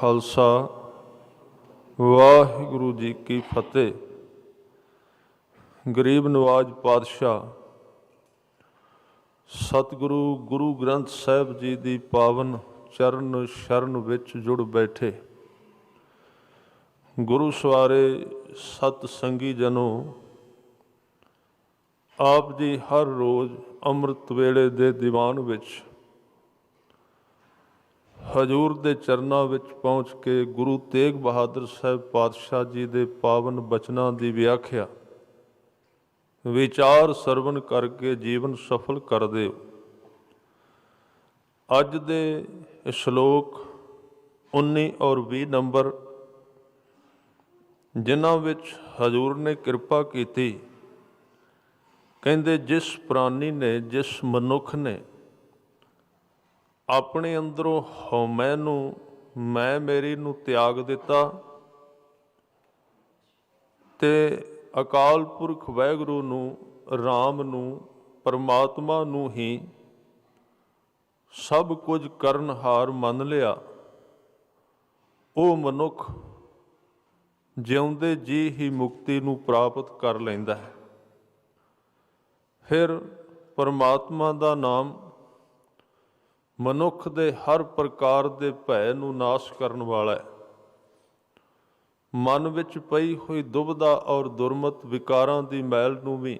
ਖਾਲਸਾ, ਵਾਹਿਗੁਰੂ ਜੀ ਕੀ ਫਤਿਹ। ਗਰੀਬ ਨਵਾਜ ਪਾਤਸ਼ਾਹ, ਸਤਿਗੁਰੂ ਗੁਰੂ ਗ੍ਰੰਥ ਸਾਹਿਬ ਜੀ ਦੀ ਪਾਵਨ ਚਰਨ ਸ਼ਰਨ ਵਿੱਚ ਜੁੜ ਬੈਠੇ। ਗੁਰੂ ਸਵਾਰੇ ਸਤ ਸੰਗੀ ਜਨੋ, ਆਪ ਜੀ ਹਰ ਰੋਜ਼ ਅੰਮ੍ਰਿਤ ਵੇਲੇ ਦੇ ਦੀਵਾਨ ਵਿੱਚ ਹਜੂਰ ਦੇ ਚਰਨਾਂ ਵਿੱਚ ਪਹੁੰਚ ਕੇ ਗੁਰੂ ਤੇਗ ਬਹਾਦਰ ਸਾਹਿਬ ਪਾਤਸ਼ਾਹ ਜੀ ਦੇ ਪਾਵਨ ਬਚਨਾਂ ਦੀ ਵਿਆਖਿਆ। ਵਿਚਾਰ ਸਰਵਣ ਕਰਕੇ ਜੀਵਨ ਸਫਲ ਕਰ ਦਿਓ। ਅੱਜ ਦੇ ਸ਼ਲੋਕ 19 ਔਰ 20 ਨੰਬਰ, ਜਿਨ੍ਹਾਂ ਵਿੱਚ ਹਜੂਰ ਨੇ ਕਿਰਪਾ ਕੀਤੀ। ਕਹਿੰਦੇ, ਜਿਸ ਪ੍ਰਾਨੀ ਨੇ, ਜਿਸ ਮਨੁੱਖ ਨੇ ਆਪਣੇ ਅੰਦਰੋਂ ਹਉਮੈ ਨੂੰ, ਮੈਂ ਮੇਰੀ ਨੂੰ ਤਿਆਗ ਦਿੱਤਾ ਤੇ ਅਕਾਲ ਪੁਰਖ ਵਾਹਿਗੁਰੂ ਨੂੰ RAM ਨੂੰ, ਪਰਮਾਤਮਾ ਨੂੰ ਹੀ ਸਭ ਕੁਝ ਕਰਨਹਾਰ ਮੰਨ ਲਿਆ। ਉਹ ਮਨੁੱਖ ਜਿਉਂਦੇ ਜੀ ਹੀ ਮੁਕਤੀ ਨੂੰ ਪ੍ਰਾਪਤ ਕਰ ਲੈਂਦਾ ਹੈ। ਫਿਰ ਪਰਮਾਤਮਾ ਦਾ ਨਾਮ ਮਨੁੱਖ ਦੇ ਹਰ ਪ੍ਰਕਾਰ ਦੇ ਭੈ ਨੂੰ ਨਾਸ਼ ਕਰਨ ਵਾਲਾ ਹੈ। ਮਨ ਵਿੱਚ ਪਈ ਹੋਈ ਦੁਬਦਾ ਔਰ ਦੁਰਮਤ ਵਿਕਾਰਾਂ ਦੀ ਮੈਲ ਨੂੰ ਵੀ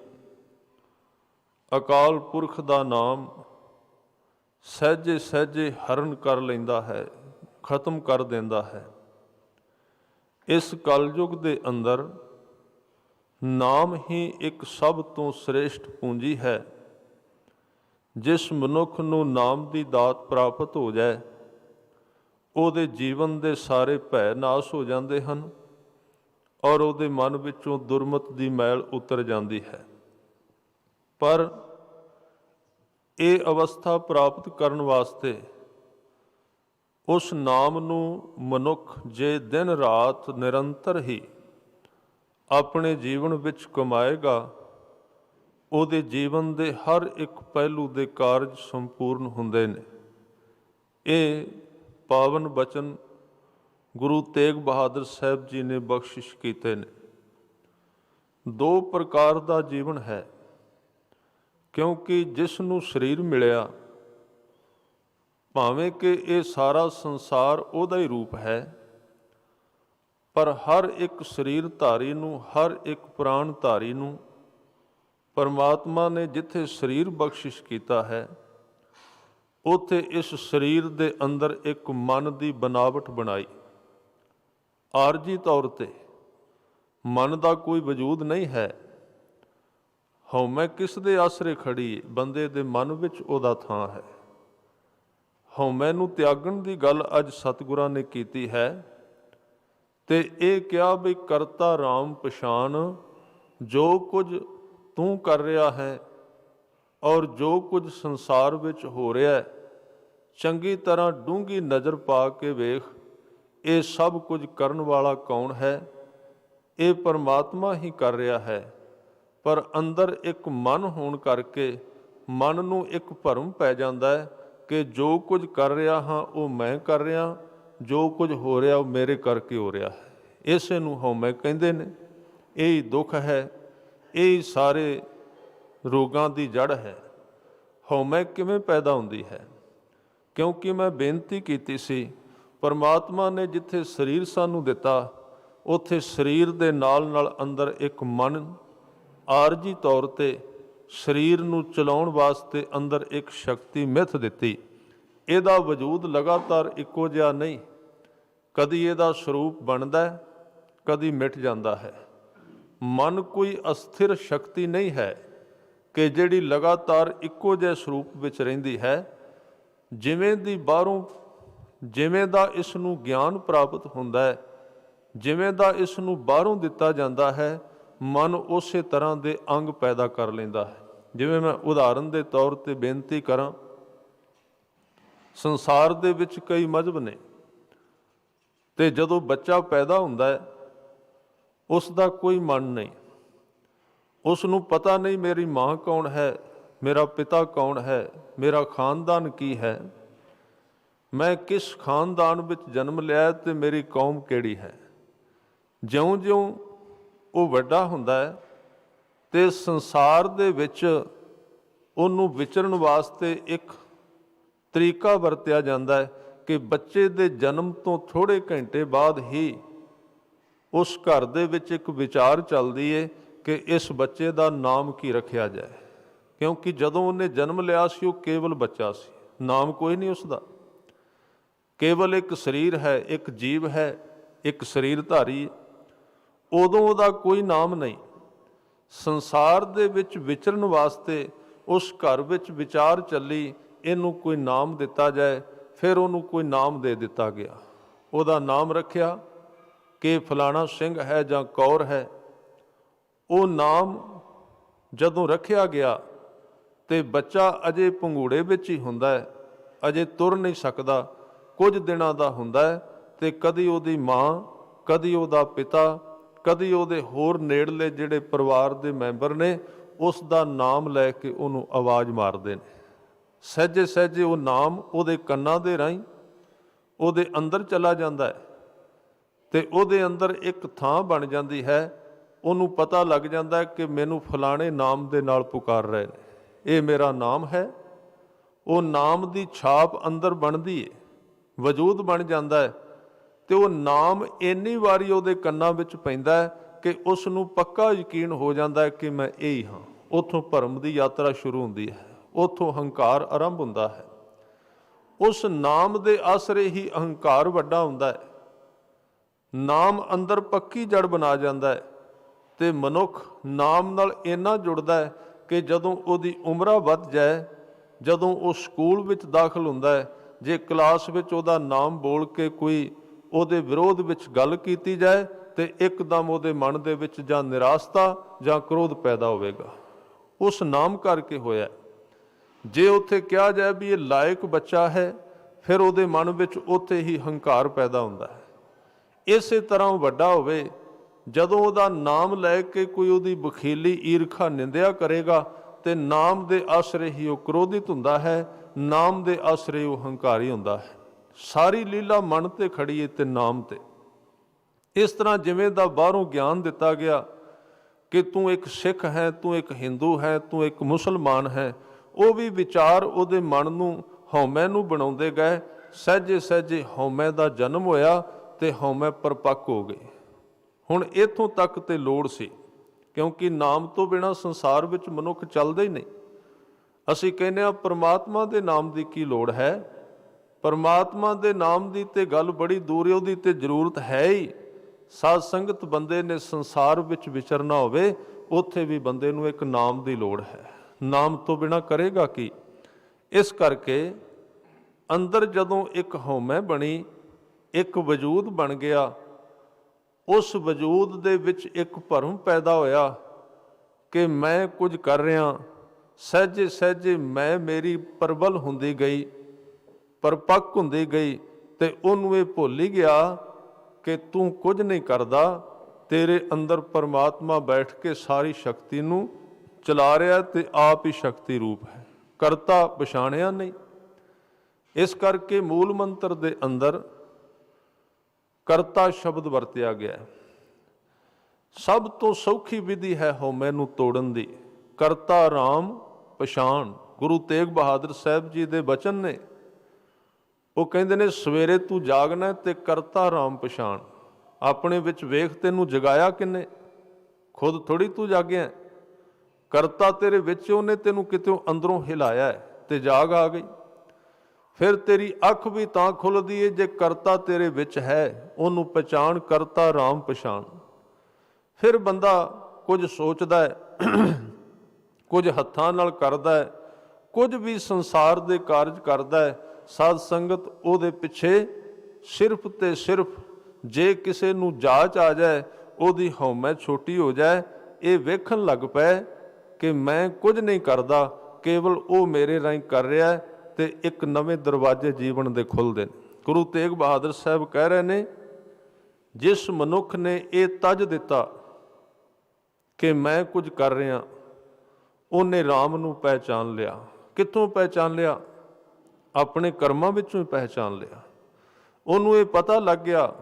ਅਕਾਲ ਪੁਰਖ ਦਾ ਨਾਮ ਸਹਿਜੇ ਸਹਿਜੇ ਹਰਨ ਕਰ ਲੈਂਦਾ ਹੈ, ਖਤਮ ਕਰ ਦਿੰਦਾ ਹੈ। ਇਸ ਕਲਯੁਗ ਦੇ ਅੰਦਰ ਨਾਮ ਹੀ ਇੱਕ ਸਭ ਤੋਂ ਸ੍ਰੇਸ਼ਟ ਪੂੰਜੀ ਹੈ। ਜਿਸ ਮਨੁੱਖ ਨੂੰ ਨਾਮ ਦੀ ਦਾਤ ਪ੍ਰਾਪਤ ਹੋ ਜਾਏ, ਉਹਦੇ ਜੀਵਨ ਦੇ ਸਾਰੇ ਭੈ ਨਾਸ਼ ਹੋ ਜਾਂਦੇ ਹਨ ਔਰ ਉਹਦੇ ਮਨ ਵਿੱਚੋਂ ਦੁਰਮਤ ਦੀ ਮੈਲ ਉਤਰ ਜਾਂਦੀ ਹੈ। ਪਰ ਇਹ ਅਵਸਥਾ ਪ੍ਰਾਪਤ ਕਰਨ ਵਾਸਤੇ ਉਸ ਨਾਮ ਨੂੰ ਮਨੁੱਖ ਜੇ ਦਿਨ ਰਾਤ ਨਿਰੰਤਰ ਹੀ ਆਪਣੇ ਜੀਵਨ ਵਿੱਚ ਕਮਾਏਗਾ ਉਹਦੇ ਜੀਵਨ ਦੇ ਹਰ ਇੱਕ ਪਹਿਲੂ ਦੇ ਕਾਰਜ ਸੰਪੂਰਨ ਹੁੰਦੇ ਨੇ। ਇਹ ਪਾਵਨ ਬਚਨ ਗੁਰੂ ਤੇਗ ਬਹਾਦਰ ਸਾਹਿਬ ਜੀ ਨੇ ਬਖਸ਼ਿਸ਼ ਕੀਤੇ ਨੇ। ਦੋ ਪ੍ਰਕਾਰ ਦਾ ਜੀਵਨ ਹੈ, ਕਿਉਂਕਿ ਜਿਸ ਨੂੰ ਸਰੀਰ ਮਿਲਿਆ, ਭਾਵੇਂ ਕਿ ਇਹ ਸਾਰਾ ਸੰਸਾਰ ਉਹਦਾ ਹੀ ਰੂਪ ਹੈ, ਪਰ ਹਰ ਇੱਕ ਸਰੀਰ ਧਾਰੀ ਨੂੰ, ਹਰ ਇੱਕ ਪ੍ਰਾਣ ਧਾਰੀ ਨੂੰ ਪਰਮਾਤਮਾ ਨੇ ਜਿੱਥੇ ਸਰੀਰ ਬਖਸ਼ਿਸ਼ ਕੀਤਾ ਹੈ, ਉਥੇ ਇਸ ਸਰੀਰ ਦੇ ਅੰਦਰ ਇੱਕ ਮਨ ਦੀ ਬਨਾਵਟ ਬਣਾਈ। ਆਰਜੀ ਤੌਰ ਤੇ ਮਨ ਦਾ ਕੋਈ ਵਜੂਦ ਨਹੀਂ ਹੈ। ਹਉਮੈ ਕਿਸ ਦੇ ਆਸਰੇ ਖੜੀ, ਬੰਦੇ ਦੇ ਮਨ ਵਿੱਚ ਉਹਦਾ ਥਾਂ ਹੈ। ਹਉਮੈ ਮੈਨੂੰ ਤਿਆਗਣ ਦੀ ਗੱਲ ਅੱਜ ਸਤਿਗੁਰਾਂ ਨੇ ਕੀਤੀ ਹੈ, ਤੇ ਇਹ ਕਿਹਾ ਵੀ ਕਰਤਾ RAM ਪਛਾਨ, ਜੋ ਕੁਝ ਤੂੰ ਕਰ ਰਿਹਾ ਹੈ ਔਰ ਜੋ ਕੁਝ ਸੰਸਾਰ ਵਿੱਚ ਹੋ ਰਿਹਾ ਹੈ, ਚੰਗੀ ਤਰ੍ਹਾਂ ਡੂੰਗੀ ਨਜ਼ਰ ਪਾ ਕੇ ਵੇਖ, ਇਹ ਸਭ ਕੁਝ ਕਰਨ ਵਾਲਾ ਕੌਣ ਹੈ? ਇਹ ਪਰਮਾਤਮਾ ਹੀ ਕਰ ਰਿਹਾ ਹੈ, ਪਰ ਅੰਦਰ ਇੱਕ ਮਨ ਹੋਣ ਕਰਕੇ ਮਨ ਨੂੰ ਇੱਕ ਭਰਮ ਪੈ ਜਾਂਦਾ ਹੈ ਕਿ ਜੋ ਕੁਝ ਕਰ ਰਿਹਾ ਹਾਂ, ਉਹ ਮੈਂ ਕਰ ਰਿਹਾ, ਜੋ ਕੁਝ ਹੋ ਰਿਹਾ, ਉਹ ਮੇਰੇ ਕਰਕੇ ਹੋ ਰਿਹਾ ਹੈ। ਇਸੇ ਨੂੰ ਹਉਮੈ ਕਹਿੰਦੇ ਨੇ। ਇਹ ਹੀ ਦੁੱਖ ਹੈ ਇਹ ਸਾਰੇ ਰੋਗਾਂ ਦੀ ਜੜ ਹੈ। ਹਉਮੈ ਕਿਵੇਂ ਪੈਦਾ ਹੁੰਦੀ ਹੈ? ਕਿਉਂਕਿ ਮੈਂ ਬੇਨਤੀ ਕੀਤੀ ਸੀ, ਪਰਮਾਤਮਾ ਨੇ ਜਿੱਥੇ ਸਰੀਰ ਸਾਨੂੰ ਦਿੱਤਾ, ਉੱਥੇ ਸਰੀਰ ਦੇ ਨਾਲ ਨਾਲ ਅੰਦਰ ਇੱਕ ਮਨ ਆਰਜੀ ਤੌਰ ਤੇ ਸਰੀਰ ਨੂੰ ਚਲਾਉਣ ਵਾਸਤੇ ਅੰਦਰ ਇੱਕ ਸ਼ਕਤੀ ਮਿੱਥ ਦਿੱਤੀ। ਇਹਦਾ ਵਜੂਦ ਲਗਾਤਾਰ ਇੱਕੋ ਜਿਹਾ ਨਹੀਂ, ਕਦੀ ਇਹਦਾ ਸਰੂਪ ਬਣਦਾ ਹੈ, ਕਦੀ ਮਿਟ ਜਾਂਦਾ ਹੈ। ਮਨ ਕੋਈ ਅਸਥਿਰ ਸ਼ਕਤੀ ਨਹੀਂ ਹੈ ਕਿ ਜਿਹੜੀ ਲਗਾਤਾਰ ਇੱਕੋ ਜਿਹੇ ਸਰੂਪ ਵਿੱਚ ਰਹਿੰਦੀ ਹੈ, ਜਿਵੇਂ ਦੀ ਬਾਹਰੋਂ, ਜਿਵੇਂ ਦਾ ਇਸ ਨੂੰ ਗਿਆਨ ਪ੍ਰਾਪਤ ਹੁੰਦਾ ਹੈ, ਜਿਵੇਂ ਦਾ ਇਸ ਨੂੰ ਬਾਹਰੋਂ ਦਿੱਤਾ ਜਾਂਦਾ ਹੈ, ਮਨ ਉਸੇ ਤਰ੍ਹਾਂ ਦੇ ਅੰਗ ਪੈਦਾ ਕਰ ਲੈਂਦਾ ਹੈ। ਜਿਵੇਂ ਮੈਂ ਉਦਾਹਰਨ ਦੇ ਤੌਰ ਤੇ ਬੇਨਤੀ ਕਰਾਂ, ਸੰਸਾਰ ਦੇ ਵਿੱਚ ਕਈ ਮਜ਼ਹਬ ਨੇ ਤੇ ਜਦੋਂ ਬੱਚਾ ਪੈਦਾ ਹੁੰਦਾ ਹੈ ਉਸ ਦਾ ਕੋਈ ਮਨ ਨਹੀਂ। ਉਸ ਨੂੰ ਪਤਾ ਨਹੀਂ ਮੇਰੀ ਮਾਂ ਕੌਣ ਹੈ, ਮੇਰਾ ਪਿਤਾ ਕੌਣ ਹੈ, ਮੇਰਾ ਖਾਨਦਾਨ ਕੀ ਹੈ। ਮੈਂ ਕਿਸ ਖਾਨਦਾਨ ਵਿੱਚ ਜਨਮ ਲਿਆ ਤੇ ਮੇਰੀ ਕੌਮ ਕਿਹੜੀ ਹੈ? ਜਿਉਂ-ਜਿਉਂ ਉਹ ਵੱਡਾ ਹੁੰਦਾ ਹੈ ਤੇ ਸੰਸਾਰ ਦੇ ਵਿੱਚ ਉਹਨੂੰ ਵਿਚਰਨ ਵਾਸਤੇ ਇੱਕ ਤਰੀਕਾ ਵਰਤਿਆ ਜਾਂਦਾ ਹੈ ਕਿ ਬੱਚੇ ਦੇ ਜਨਮ ਤੋਂ ਥੋੜੇ ਘੰਟੇ ਬਾਅਦ ਹੀ ਉਸ ਘਰ ਦੇ ਵਿੱਚ ਇੱਕ ਵਿਚਾਰ ਚੱਲਦੀ ਏ ਕਿ ਇਸ ਬੱਚੇ ਦਾ ਨਾਮ ਕੀ ਰੱਖਿਆ ਜਾਏ। ਕਿਉਂਕਿ ਜਦੋਂ ਉਹਨੇ ਜਨਮ ਲਿਆ ਸੀ, ਉਹ ਕੇਵਲ ਬੱਚਾ ਸੀ। ਨਾਮ ਕੋਈ ਨਹੀਂ ਉਸ ਦਾ ਕੇਵਲ ਇੱਕ ਸਰੀਰ ਹੈ, ਇੱਕ ਜੀਵ ਹੈ, ਇੱਕ ਸਰੀਰ ਧਾਰੀ ਉਦੋਂ ਉਹਦਾ ਕੋਈ ਨਾਮ ਨਹੀਂ। ਸੰਸਾਰ ਦੇ ਵਿੱਚ ਵਿਚਰਨ ਵਾਸਤੇ ਉਸ ਘਰ ਵਿੱਚ ਵਿਚਾਰ ਚੱਲੀ, ਇਹਨੂੰ ਕੋਈ ਨਾਮ ਦਿੱਤਾ ਜਾਏ, ਫਿਰ ਉਹਨੂੰ ਕੋਈ ਨਾਮ ਦੇ ਦਿੱਤਾ ਗਿਆ। ਉਹਦਾ ਨਾਮ ਰੱਖਿਆ ਕਿ ਫਲਾਣਾ ਸਿੰਘ ਹੈ ਜਾਂ ਕੌਰ ਹੈ, ਉਹ ਨਾਮ ਜਦੋਂ ਰੱਖਿਆ ਗਿਆ ਤੇ ਬੱਚਾ ਅਜੇ ਪੰਗੂੜੇ ਵਿੱਚ ਹੀ ਹੁੰਦਾ ਹੈ, ਅਜੇ ਤੁਰ ਨਹੀਂ ਸਕਦਾ, ਕੁਝ ਦਿਨਾਂ ਦਾ ਹੁੰਦਾ ਹੈ ਤੇ ਕਦੀ ਉਹਦੀ ਮਾਂ, ਕਦੀ ਉਹਦਾ ਪਿਤਾ, ਕਦੀ ਉਹਦੇ ਹੋਰ ਨੇੜਲੇ ਜਿਹੜੇ ਪਰਿਵਾਰ ਦੇ ਮੈਂਬਰ ਨੇ, ਉਸ ਦਾ ਨਾਮ ਲੈ ਕੇ ਉਹਨੂੰ ਆਵਾਜ਼ ਮਾਰਦੇ ਨੇ। ਸਹਿਜੇ ਸਹਿਜੇ ਉਹ ਨਾਮ ਉਹਦੇ ਕੰਨਾਂ ਦੇ ਰਾਹੀਂ ਉਹਦੇ ਅੰਦਰ ਚਲਾ ਜਾਂਦਾ ਹੈ। ਤੇ ਉਹਦੇ ਅੰਦਰ ਇੱਕ ਥਾਂ ਬਣ ਜਾਂਦੀ ਹੈ, ਉਹਨੂੰ ਪਤਾ ਲੱਗ ਜਾਂਦਾ ਕਿ ਮੈਨੂੰ ਫਲਾਣੇ ਨਾਮ ਦੇ ਨਾਲ ਪੁਕਾਰ ਰਹੇ ਨੇ। ਇਹ ਮੇਰਾ ਨਾਮ ਹੈ। ਉਹ ਨਾਮ ਦੀ ਛਾਪ ਅੰਦਰ ਬਣਦੀ ਹੈ ਵਜੂਦ ਬਣ ਜਾਂਦਾ ਹੈ ਤੇ ਉਹ ਨਾਮ ਇੰਨੀ ਵਾਰੀ ਉਹਦੇ ਕੰਨਾਂ ਵਿੱਚ ਪੈਂਦਾ ਕਿ ਉਸ ਨੂੰ ਪੱਕਾ ਯਕੀਨ ਹੋ ਜਾਂਦਾ ਹੈ ਕਿ ਮੈਂ ਇਹ ਹੀ ਹਾਂ। ਉਥੋਂ ਭਰਮ ਦੀ ਯਾਤਰਾ ਸ਼ੁਰੂ ਹੁੰਦੀ ਹੈ, ਉਥੋਂ ਹੰਕਾਰ ਆਰੰਭ ਹੁੰਦਾ ਹੈ। ਉਸ ਨਾਮ ਦੇ ਆਸਰੇ ਹੀ ਅਹੰਕਾਰ ਵੱਡਾ ਹੁੰਦਾ ਹੈ। ਨਾਮ ਅੰਦਰ ਪੱਕੀ ਜੜ ਬਣਾ ਜਾਂਦਾ ਹੈ ਤੇ ਮਨੁੱਖ ਨਾਮ ਨਾਲ ਇੰਨਾ ਜੁੜਦਾ ਹੈ ਕਿ ਜਦੋਂ ਉਹਦੀ ਉਮਰਾ ਵੱਧ ਜਾਏ, ਜਦੋਂ ਉਹ ਸਕੂਲ ਵਿੱਚ ਦਾਖਲ ਹੁੰਦਾ ਹੈ, ਜੇ ਕਲਾਸ ਵਿੱਚ ਉਹਦਾ ਨਾਮ ਬੋਲ ਕੇ ਕੋਈ ਉਹਦੇ ਵਿਰੋਧ ਵਿੱਚ ਗੱਲ ਕੀਤੀ ਜਾਏ, ਤੇ ਇੱਕਦਮ ਉਹਦੇ ਮਨ ਦੇ ਵਿੱਚ ਜਾਂ ਨਿਰਾਸਤਾ ਜਾਂ ਕ੍ਰੋਧ ਪੈਦਾ ਹੋਵੇਗਾ। ਉਸ ਨਾਮ ਕਰਕੇ ਹੋਇਆ ਜੇ ਉੱਥੇ ਕਿਹਾ ਜਾਏ ਵੀ ਇਹ ਲਾਇਕ ਬੱਚਾ ਹੈ, ਫਿਰ ਉਹਦੇ ਮਨ ਵਿੱਚ ਉੱਥੇ ਹੀ ਹੰਕਾਰ ਪੈਦਾ ਹੁੰਦਾ ਹੈ। ਇਸੇ ਤਰ੍ਹਾਂ ਵੱਡਾ ਹੋਵੇ, ਜਦੋਂ ਉਹਦਾ ਨਾਮ ਲੈ ਕੇ ਕੋਈ ਉਹਦੀ ਬਖੀਲੀ ਈਰਖਾ ਨਿੰਦਿਆ ਕਰੇਗਾ, ਤੇ ਨਾਮ ਦੇ ਆਸਰੇ ਹੀ ਉਹ ਕ੍ਰੋਧਿਤ ਹੁੰਦਾ ਹੈ, ਨਾਮ ਦੇ ਆਸਰੇ ਉਹ ਹੰਕਾਰੀ ਹੁੰਦਾ ਹੈ। ਸਾਰੀ ਲੀਲਾ ਮਨ ਤੇ ਖੜੀ ਹੈ ਤੇ ਨਾਮ ਤੇ। ਇਸ ਤਰ੍ਹਾਂ ਜਿਵੇਂ ਦਾ ਬਾਹਰੋਂ ਗਿਆਨ ਦਿੱਤਾ ਗਿਆ ਕਿ ਤੂੰ ਇੱਕ ਸਿੱਖ ਹੈ, ਤੂੰ ਇੱਕ ਹਿੰਦੂ ਹੈ, ਤੂੰ ਇੱਕ ਮੁਸਲਮਾਨ ਹੈ, ਉਹ ਵੀ ਵਿਚਾਰ ਉਹਦੇ ਮਨ ਨੂੰ ਹਉਮੈ ਨੂੰ ਬਣਾਉਂਦੇ ਗਏ। ਸਹਿਜੇ ਸਹਿਜੇ ਹਉਮੈ ਦਾ ਜਨਮ ਹੋਇਆ ਤੇ ਹਉਮੈ ਪਰਪੱਕ ਹੋ ਗਈ ਹੁਣ ਇਥੋਂ ਤੱਕ ਤੇ ਲੋੜ ਸੀ, ਕਿਉਂਕਿ ਨਾਮ ਤੋਂ ਬਿਨਾ ਸੰਸਾਰ ਵਿੱਚ ਮਨੁੱਖ ਚੱਲਦਾ ਹੀ ਨਹੀਂ। ਅਸੀਂ ਕਹਿੰਦੇ ਆ ਪ੍ਰਮਾਤਮਾ ਦੇ ਨਾਮ ਦੀ ਕੀ ਲੋੜ ਹੈ? ਪਰਮਾਤਮਾ ਦੇ ਨਾਮ ਦੀ ਤੇ ਗੱਲ ਬੜੀ ਦੂਰ ਹੈ, ਉਹਦੀ ਤੇ ਜ਼ਰੂਰਤ ਹੈ ਹੀ। ਸਾਧ ਸੰਗਤ ਬੰਦੇ ਨੇ ਸੰਸਾਰ ਵਿੱਚ ਵਿਚਰਨਾ ਹੋਵੇ, ਉੱਥੇ ਵੀ ਬੰਦੇ ਨੂੰ ਇੱਕ ਨਾਮ ਦੀ ਲੋੜ ਹੈ। ਨਾਮ ਤੋਂ ਬਿਨਾ ਕਰੇਗਾ ਕੀ? ਇਸ ਕਰਕੇ ਅੰਦਰ ਜਦੋਂ ਇੱਕ ਹਉਮੈ ਬਣੀ ਇੱਕ ਵਜੂਦ ਬਣ ਗਿਆ। ਉਸ ਵਜੂਦ ਦੇ ਵਿੱਚ ਇੱਕ ਭਰਮ ਪੈਦਾ ਹੋਇਆ ਕਿ ਮੈਂ ਕੁਝ ਕਰ ਰਿਹਾ। ਸਹਿਜੇ ਸਹਿਜੇ ਮੈਂ ਮੇਰੀ ਪਰਬਲ ਹੁੰਦੀ ਗਈ, ਪਰਪੱਕ ਹੁੰਦੀ ਗਈ ਤੇ ਉਹਨੂੰ ਇਹ ਭੁੱਲ ਹੀ ਗਿਆ ਕਿ ਤੂੰ ਕੁਝ ਨਹੀਂ ਕਰਦਾ। ਤੇਰੇ ਅੰਦਰ ਪਰਮਾਤਮਾ ਬੈਠ ਕੇ ਸਾਰੀ ਸ਼ਕਤੀ ਨੂੰ ਚਲਾ ਰਿਹਾ ਤੇ ਆਪ ਹੀ ਸ਼ਕਤੀ ਰੂਪ ਹੈ। ਕਰਤਾ ਪਛਾਣਿਆ ਨਹੀਂ। ਇਸ ਕਰਕੇ ਮੂਲ ਮੰਤਰ ਦੇ ਅੰਦਰ ਕਰਤਾ ਸ਼ਬਦ ਵਰਤਿਆ ਗਿਆ ਹੈ। ਸਭ ਤੋਂ ਸੌਖੀ ਵਿਧੀ ਹੈ ਹਉਮੈ ਨੂੰ ਤੋੜਨ ਦੀ। ਕਰਤਾ ਰਾਮ ਪਛਾਣ, ਗੁਰੂ ਤੇਗ ਬਹਾਦਰ ਸਾਹਿਬ ਜੀ ਦੇ ਬਚਨ ਨੇ। ਉਹ ਕਹਿੰਦੇ ਨੇ, ਸਵੇਰੇ ਤੂੰ ਜਾਗਣਾ ਤੇ ਕਰਤਾ ਰਾਮ ਪਛਾਣ। ਆਪਣੇ ਵਿੱਚ ਵੇਖ ਤੈਨੂੰ ਜਗਾਇਆ ਕਿੰਨੇ। ਖੁਦ ਥੋੜੀ ਤੂੰ ਜਾਗਿਆ ਕਰਤਾ ਤੇਰੇ ਵਿੱਚ ਉਹਨੇ ਤੈਨੂੰ ਕਿਤੇ ਅੰਦਰੋਂ ਹਿਲਾਇਆ ਹੈ ਤੇ ਜਾਗ ਆ ਗਈ। ਫਿਰ ਤੇਰੀ ਅੱਖ ਵੀ ਤਾਂ ਖੁੱਲਦੀ ਏ ਜੇ ਕਰਤਾ ਤੇਰੇ ਵਿੱਚ ਹੈ, ਉਹਨੂੰ ਪਛਾਣ ਕਰਤਾ RAM ਪਛਾਣ। ਫਿਰ ਬੰਦਾ ਕੁਝ ਸੋਚਦਾ ਹੈ, ਕੁਝ ਹੱਥਾਂ ਨਾਲ ਕਰਦਾ ਹੈ, ਕੁਝ ਵੀ ਸੰਸਾਰ ਦੇ ਕਾਰਜ ਕਰਦਾ ਹੈ, ਸਾਧ ਸੰਗਤ ਉਹਦੇ ਪਿੱਛੇ ਸਿਰਫ ਤੇ ਸਿਰਫ ਜੇ ਕਿਸੇ ਨੂੰ ਜਾਚ ਆ ਜਾਏ, ਉਹਦੀ ਹਉਮੈ ਛੋਟੀ ਹੋ ਜਾਏ, ਇਹ ਵੇਖਣ ਲੱਗ ਪਏ ਕਿ ਮੈਂ ਕੁਝ ਨਹੀਂ ਕਰਦਾ, ਕੇਵਲ ਉਹ ਮੇਰੇ ਰਾਹੀਂ ਕਰ ਰਿਹਾ ਹੈ ਤੇ ਇੱਕ ਨਵੇਂ ਦਰਵਾਜ਼ੇ ਜੀਵਨ ਦੇ ਖੁੱਲਦੇ ਨੇ। ਗੁਰੂ ਤੇਗ ਬਹਾਦਰ ਸਾਹਿਬ ਕਹਿ ਰਹੇ ਨੇ, ਜਿਸ ਮਨੁੱਖ ਨੇ ਇਹ ਤਜ ਦਿੱਤਾ ਕਿ ਮੈਂ ਕੁਝ ਕਰ ਰਿਹਾ, ਉਹਨੇ RAM ਨੂੰ ਪਹਿਚਾਨ ਲਿਆ। ਕਿੱਥੋਂ ਪਹਿਚਾਨ ਲਿਆ? ਆਪਣੇ ਕਰਮਾਂ ਵਿੱਚੋਂ ਹੀ ਪਹਿਚਾਨ ਲਿਆ। ਉਹਨੂੰ ਇਹ ਪਤਾ ਲੱਗ ਗਿਆ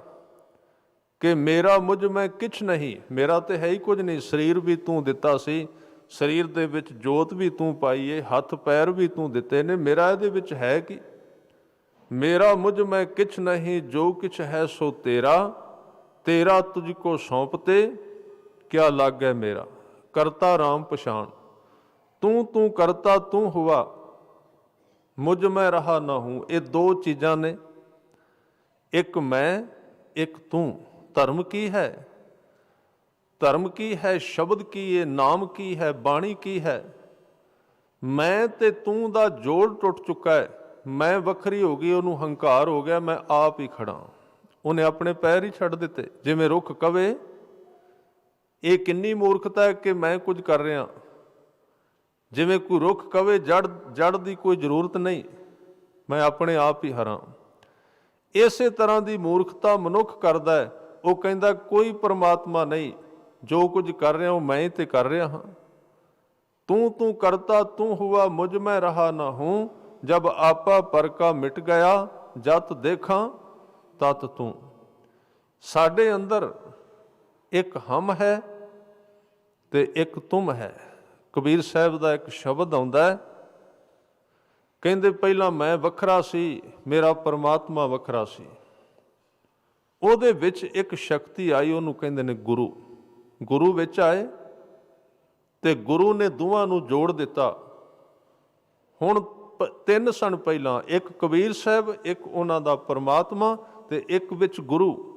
ਕਿ ਮੇਰਾ ਮੁਝ ਮੈਂ ਕਿਛ ਨਹੀਂ, ਮੇਰਾ ਤੇ ਹੈ ਹੀ ਕੁਝ ਨਹੀਂ, ਸਰੀਰ ਵੀ ਤੂੰ ਦਿੱਤਾ ਸੀ ਸਰੀਰ ਦੇ ਵਿੱਚ ਜੋਤ ਵੀ ਤੂੰ ਪਾਈ ਏ, ਹੱਥ ਪੈਰ ਵੀ ਤੂੰ ਦਿੱਤੇ ਨੇ। ਮੇਰਾ ਇਹਦੇ ਵਿੱਚ ਹੈ ਕੀ? ਮੇਰਾ ਮੁਝ ਮੈਂ ਕਿਛ ਨਹੀਂ, ਜੋ ਕਿਛ ਹੈ ਸੋ ਤੇਰਾ। ਤੇਰਾ ਤੁਝ ਕੋ ਸੌਂਪਤੇ, ਕਿਆ ਲਾਗੈ ਮੇਰਾ? ਕਰਤਾ ਰਾਮ ਪਛਾਨ ਤੂੰ ਤੂੰ ਕਰਤਾ, ਤੂੰ ਹੁਆ। ਮੁਝ ਮੈਂ ਰਹਾ ਨਾ ਹੂੰ। ਇਹ ਦੋ ਚੀਜ਼ਾਂ ਨੇ। ਇੱਕ ਮੈਂ, ਇੱਕ ਤੂੰ। ਧਰਮ ਕੀ ਹੈ? ਧਰਮ ਕੀ ਹੈ, ਸ਼ਬਦ ਕੀ ਹੈ, ਨਾਮ ਕੀ ਹੈ, ਬਾਣੀ ਕੀ ਹੈ? ਮੈਂ ਤੇ ਤੂੰ ਦਾ ਜੋੜ ਟੁੱਟ ਚੁੱਕਾ ਹੈ। ਮੈਂ ਵੱਖਰੀ ਹੋ ਗਈ, ਉਹਨੂੰ ਹੰਕਾਰ ਹੋ ਗਿਆ, ਮੈਂ ਆਪ ਹੀ ਖੜਾ ਉਹਨੇ ਆਪਣੇ ਪੈਰ ਹੀ ਛੱਡ ਦਿੱਤੇ। ਜਿਵੇਂ ਰੁੱਖ ਕਵੇ, ਇਹ ਕਿੰਨੀ ਮੂਰਖਤਾ ਹੈ ਕਿ ਮੈਂ ਕੁਝ ਕਰ ਰਿਹਾ ਜਿਵੇਂ ਕੋਈ ਰੁੱਖ ਕਵੇ, ਜੜ ਜੜ ਦੀ ਕੋਈ ਜ਼ਰੂਰਤ ਨਹੀਂ, ਮੈਂ ਆਪਣੇ ਆਪ ਹੀ ਹਰਾਂ ਇਸੇ ਤਰ੍ਹਾਂ ਦੀ ਮੂਰਖਤਾ ਮਨੁੱਖ ਕਰਦਾ ਹੈ। ਉਹ ਕਹਿੰਦਾ, ਕੋਈ ਪਰਮਾਤਮਾ ਨਹੀਂ ਜੋ ਕੁਝ ਕਰ ਰਿਹਾ ਉਹ ਮੈਂ ਹੀ ਤੇ ਕਰ ਰਿਹਾ ਹਾਂ। ਤੂੰ ਤੂੰ ਕਰਤਾ, ਤੂੰ ਹੁਆ, ਮੁਝ ਮੈਂ ਰਹਾ ਨਾ ਹੂੰ। ਜਬ ਆਪਾ ਪਰਕਾ ਮਿਟ ਗਿਆ, ਜਤ ਦੇਖਾਂ, ਤਤ ਤੂੰ। ਸਾਡੇ ਅੰਦਰ ਇੱਕ ਹਮ ਹੈ ਤੇ ਇੱਕ ਤੁਮ ਹੈ। ਕਬੀਰ ਸਾਹਿਬ ਦਾ ਇੱਕ ਸ਼ਬਦ ਆਉਂਦਾ ਹੈ। ਕਹਿੰਦੇ ਪਹਿਲਾਂ ਮੈਂ ਵੱਖਰਾ ਸੀ, ਮੇਰਾ ਪਰਮਾਤਮਾ ਵੱਖਰਾ ਸੀ। ਉਹਦੇ ਵਿੱਚ ਇੱਕ ਸ਼ਕਤੀ ਆਈ, ਉਹਨੂੰ ਕਹਿੰਦੇ ਨੇ ਗੁਰੂ। ਗੁਰੂ ਵਿੱਚ ਆਏ ਤੇ ਗੁਰੂ ਨੇ ਦੋਵਾਂ ਨੂੰ ਜੋੜ ਦਿੱਤਾ। ਹੁਣ ਤਿੰਨ ਸਣ ਪਹਿਲਾਂ, ਇੱਕ ਕਬੀਰ ਸਾਹਿਬ, ਇੱਕ ਉਹਨਾਂ ਦਾ ਪਰਮਾਤਮਾ ਤੇ ਇੱਕ ਵਿੱਚ ਗੁਰੂ।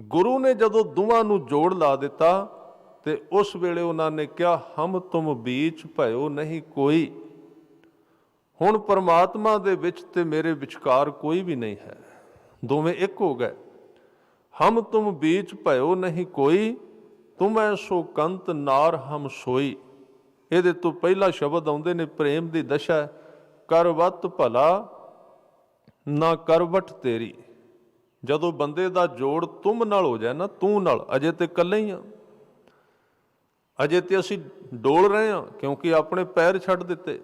ਗੁਰੂ ਨੇ ਜਦੋਂ ਦੋਵਾਂ ਨੂੰ ਜੋੜ ਲਾ ਦਿੱਤਾ ਤੇ ਉਸ ਵੇਲੇ ਉਹਨਾਂ ਨੇ ਕਿਹਾ, ਹਮ ਤੁਮ ਬੀਚ ਭਇਓ ਨਹੀਂ ਕੋਈ। ਹੁਣ ਪਰਮਾਤਮਾ ਦੇ ਵਿੱਚ ਤੇ ਮੇਰੇ ਵਿਚਕਾਰ ਕੋਈ ਵੀ ਨਹੀਂ ਹੈ। ਦੋਵੇਂ ਇੱਕ ਹੋ ਗਏ। ਹਮ ਤੁਮ ਬੀਚ ਭਇਓ ਨਹੀਂ ਕੋਈ। ਤੁਮੈ ਸੋ ਕੰਤ ਨਾਰ ਹਮ ਸੋਈ। ਇਹਦੇ ਤੋਂ ਪਹਿਲਾ ਸ਼ਬਦ ਆਉਂਦੇ ਨੇ ਪ੍ਰੇਮ ਦੀ ਦਸ਼ਾ ਕਰਵਤ ਭਲਾ, ਨਾ ਕਰਵਟ ਤੇਰੀ। ਜਦੋਂ ਬੰਦੇ ਦਾ ਜੋੜ ਤੁਮ ਨਾਲ ਹੋ ਜਾਏ ਨਾ, ਤੂੰ ਨਾਲ, ਅਜੇ ਤੇ ਇਕੱਲੇ ਹੀ ਆ। ਅਜੇ ਤੇ ਅਸੀਂ ਡੋਲ ਰਹੇ ਹਾਂ ਕਿਉਂਕਿ ਆਪਣੇ ਪੈਰ ਛੱਡ ਦਿੱਤੇ।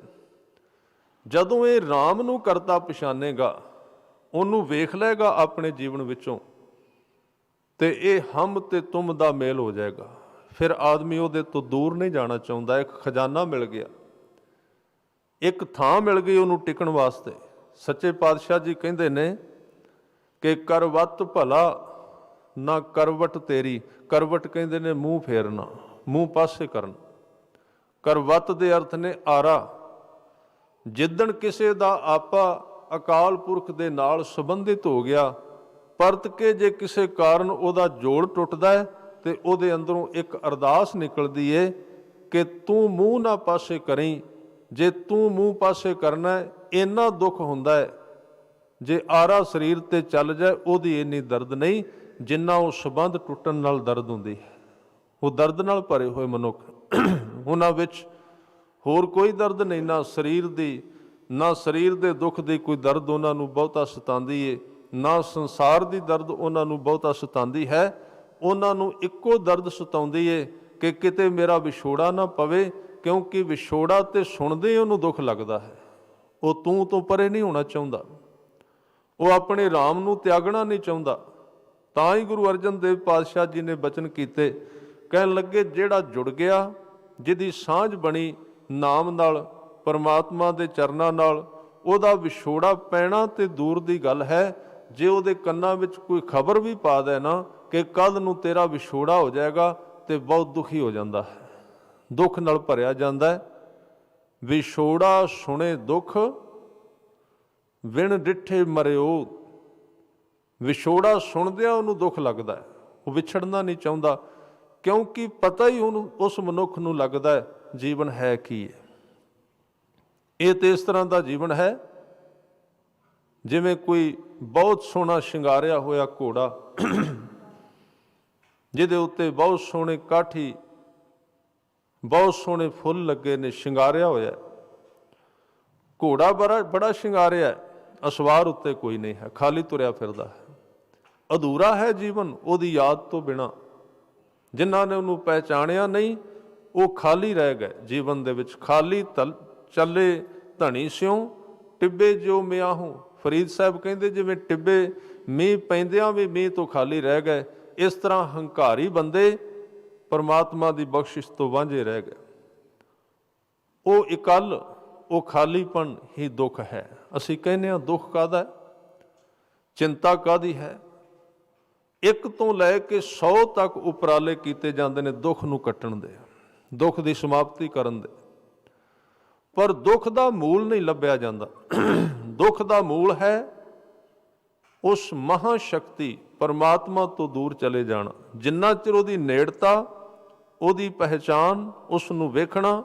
ਜਦੋਂ ਇਹ RAM ਨੂੰ ਕਰਤਾ ਪਛਾਨੇਗਾ, ਉਹਨੂੰ ਵੇਖ ਲਏਗਾ ਆਪਣੇ ਜੀਵਨ ਵਿੱਚੋਂ। ਤੇ ਇਹ ਹਮ ਤੇ ਤੁਮ ਦਾ ਮੇਲ ਹੋ ਜਾਏਗਾ। ਫਿਰ ਆਦਮੀ ਉਹਦੇ ਤੋਂ ਦੂਰ ਨਹੀਂ ਜਾਣਾ ਚਾਹੁੰਦਾ। ਇੱਕ ਖਜ਼ਾਨਾ ਮਿਲ ਗਿਆ। ਇੱਕ ਥਾਂ ਮਿਲ ਗਈ ਉਹਨੂੰ ਟਿਕਣ ਵਾਸਤੇ। ਸੱਚੇ ਪਾਤਸ਼ਾਹ ਜੀ ਕਹਿੰਦੇ ਨੇ ਕਿ ਕਰਵਤ ਭਲਾ, ਨਾ ਕਰਵਟ ਤੇਰੀ। ਕਰਵਟ ਕਹਿੰਦੇ ਨੇ ਮੂੰਹ ਫੇਰਨਾ, ਮੂੰਹ ਪਾਸੇ ਕਰਨ। ਕਰਵਤ ਦੇ ਅਰਥ ਨੇ ਆਰਾ। ਜਿੱਦਣ ਕਿਸੇ ਦਾ ਆਪਾ ਅਕਾਲ ਪੁਰਖ ਦੇ ਨਾਲ ਸੰਬੰਧਿਤ ਹੋ ਗਿਆ ਪਰਤ ਕੇ ਜੇ ਕਿਸੇ ਕਾਰਨ ਉਹਦਾ ਜੋੜ ਟੁੱਟਦਾ ਹੈ ਤੇ ਉਹਦੇ ਅੰਦਰੋਂ ਇੱਕ ਅਰਦਾਸ ਨਿਕਲਦੀ ਏ ਕਿ ਤੂੰ ਮੂੰਹ ਨਾ ਪਾਸੇ ਕਰੀਂ। ਜੇ ਤੂੰ ਮੂੰਹ ਪਾਸੇ ਕਰਨਾ ਇੰਨਾ ਦੁੱਖ ਹੁੰਦਾ ਹੈ। ਜੇ ਆਰਾ ਸਰੀਰ ਤੇ ਚੱਲ ਜਾਏ, ਉਹਦੀ ਇੰਨੀ ਦਰਦ ਨਹੀਂ, ਜਿੰਨਾ ਉਹ ਸਬੰਧ ਟੁੱਟਣ ਨਾਲ ਦਰਦ ਹੁੰਦੀ। ਉਹ ਦਰਦ ਨਾਲ ਭਰੇ ਹੋਏ ਮਨੁੱਖ। ਉਹਨਾਂ ਵਿੱਚ ਹੋਰ ਕੋਈ ਦਰਦ ਨਹੀਂ, ਨਾ ਸਰੀਰ ਦੀ, ਨਾ ਸਰੀਰ ਦੇ ਦੁੱਖ ਦੀ ਕੋਈ ਦਰਦ ਉਹਨਾਂ ਨੂੰ ਬਹੁਤਾ ਸਤਾਉਂਦੀ ਏ। ਨਾ ਸੰਸਾਰ ਦੀ ਦਰਦ ਉਹਨਾਂ ਨੂੰ ਬਹੁਤਾ ਸਤਾਉਂਦੀ ਹੈ, ਉਹਨਾਂ ਨੂੰ ਇੱਕੋ ਦਰਦ ਸਤਾਉਂਦੀ ਏ ਕਿ ਕਿਤੇ ਮੇਰਾ ਵਿਛੋੜਾ ਨਾ ਪਵੇ, ਕਿਉਂਕਿ ਵਿਛੋੜਾ ਤੇ ਸੁਣਦੇ ਹੀ ਉਹਨੂੰ ਦੁੱਖ ਲੱਗਦਾ ਹੈ। ਉਹ ਤੂੰ ਤੋਂ ਪਰੇ ਨਹੀਂ ਹੋਣਾ ਚਾਹੁੰਦਾ। ਉਹ ਆਪਣੇ RAM ਨੂੰ ਤਿਆਗਣਾ ਨਹੀਂ ਚਾਹੁੰਦਾ। ਤਾਂ ਹੀ ਗੁਰੂ ਅਰਜਨ ਦੇਵ ਪਾਤਸ਼ਾਹ ਜੀ ਨੇ ਬਚਨ ਕੀਤੇ, ਕਹਿਣ ਲੱਗੇ, ਜਿਹੜਾ ਜੁੜ ਗਿਆ, ਜਿਹਦੀ ਸਾਂਝ ਬਣੀ ਨਾਮ ਨਾਲ, ਪਰਮਾਤਮਾ ਦੇ ਚਰਨਾਂ ਨਾਲ, ਉਹਦਾ ਵਿਛੋੜਾ ਪੈਣਾ ਤੇ ਦੂਰ ਦੀ ਗੱਲ ਹੈ ਜੇ ਉਹਦੇ ਕੰਨਾਂ ਵਿੱਚ ਕੋਈ ਖਬਰ ਵੀ ਪਾ ਦੇ ਨਾ ਕਿ ਕੱਲ ਨੂੰ ਤੇਰਾ ਵਿਛੋੜਾ ਹੋ ਜਾਏਗਾ ਤੇ ਬਹੁਤ ਦੁਖੀ ਹੋ ਜਾਂਦਾ ਹੈ। ਦੁੱਖ ਨਾਲ ਭਰਿਆ ਜਾਂਦਾ ਹੈ। ਵਿਛੋੜਾ ਸੁਣੇ ਦੁੱਖ, ਵਿਣ ਡਿੱਠੇ ਮਰਿਓ। ਵਿਛੋੜਾ ਸੁਣਦਿਆਂ ਉਹਨੂੰ ਦੁੱਖ ਲੱਗਦਾ ਹੈ। ਉਹ ਵਿਛੜਨਾ ਨਹੀਂ ਚਾਹੁੰਦਾ, ਕਿਉਂਕਿ ਪਤਾ ਹੀ ਉਹਨੂੰ, ਉਸ ਮਨੁੱਖ ਨੂੰ ਲੱਗਦਾ ਹੈ, ਜੀਵਨ ਹੈ ਕੀ ਹੈ। ਇਹ ਤੇ ਇਸ ਤਰ੍ਹਾਂ ਦਾ ਜੀਵਨ ਹੈ ਜਿਵੇਂ ਕੋਈ ਬਹੁਤ ਸੋਹਣਾ ਸ਼ਿੰਗਾਰਿਆ ਹੋਇਆ ਘੋੜਾ, ਜਿਹਦੇ ਉੱਤੇ ਬਹੁਤ ਸੋਹਣੇ ਕਾਠੀ, ਬਹੁਤ ਸੋਹਣੇ ਫੁੱਲ ਲੱਗੇ ਨੇ, ਸ਼ਿੰਗਾਰਿਆ ਹੋਇਆ ਘੋੜਾ ਬੜਾ ਬੜਾ ਸ਼ਿੰਗਾਰਿਆ ਅਸਵਾਰ ਉੱਤੇ ਕੋਈ ਨਹੀਂ ਹੈ, ਖਾਲੀ ਤੁਰਿਆ ਫਿਰਦਾ ਹੈ। ਅਧੂਰਾ ਹੈ ਜੀਵਨ ਉਹਦੀ ਯਾਦ ਤੋਂ ਬਿਨਾ। ਜਿਨ੍ਹਾਂ ਨੇ ਉਹਨੂੰ ਪਹਿਚਾਣਿਆ ਨਹੀਂ, ਉਹ ਖਾਲੀ ਰਹਿ ਗਏ। ਜੀਵਨ ਦੇ ਵਿੱਚ ਖਾਲੀ ਤਲ, ਚੱਲੇ ਧਣੀ ਸਿਉ, ਟਿੱਬੇ ਜੋ ਮਿਆਹੂ। ਫਰੀਦ ਸਾਹਿਬ ਕਹਿੰਦੇ ਜਿਵੇਂ ਟਿੱਬੇ ਮੀਂਹ ਪੈਂਦਿਆਂ ਵੀ ਮੀਂਹ ਤੋਂ ਖਾਲੀ ਰਹਿ ਗਏ, ਇਸ ਤਰ੍ਹਾਂ ਹੰਕਾਰੀ ਬੰਦੇ ਪਰਮਾਤਮਾ ਦੀ ਬਖਸ਼ਿਸ਼ ਤੋਂ ਵਾਂਝੇ ਰਹਿ ਗਏ। ਉਹ ਇਕੱਲ, ਉਹ ਖਾਲੀਪਨ ਹੀ ਦੁੱਖ ਹੈ। ਅਸੀਂ ਕਹਿੰਦੇ ਹਾਂ ਦੁੱਖ ਕਾਦਾ ਚਿੰਤਾ ਕਾਦੀ ਹੈ? ਇੱਕ ਤੋਂ ਲੈ ਕੇ 100 ਤੱਕ ਉਪਰਾਲੇ ਕੀਤੇ ਜਾਂਦੇ ਨੇ ਦੁੱਖ ਨੂੰ ਕੱਟਣ ਦੇ, ਦੁੱਖ ਦੀ ਸਮਾਪਤੀ ਕਰਨ ਦੇ। ਪਰ ਦੁੱਖ ਦਾ ਮੂਲ ਨਹੀਂ ਲੱਭਿਆ ਜਾਂਦਾ। ਦੁੱਖ ਦਾ ਮੂਲ ਹੈ, ਉਸ ਮਹਾ ਸ਼ਕਤੀ ਪਰਮਾਤਮਾ ਤੋਂ ਦੂਰ ਚਲੇ ਜਾਣਾ। ਜਿੰਨਾ ਚਿਰ ਉਹਦੀ ਨੇੜਤਾ, ਉਹਦੀ ਪਹਿਚਾਨ ਉਸ ਨੂੰ ਵੇਖਣਾ,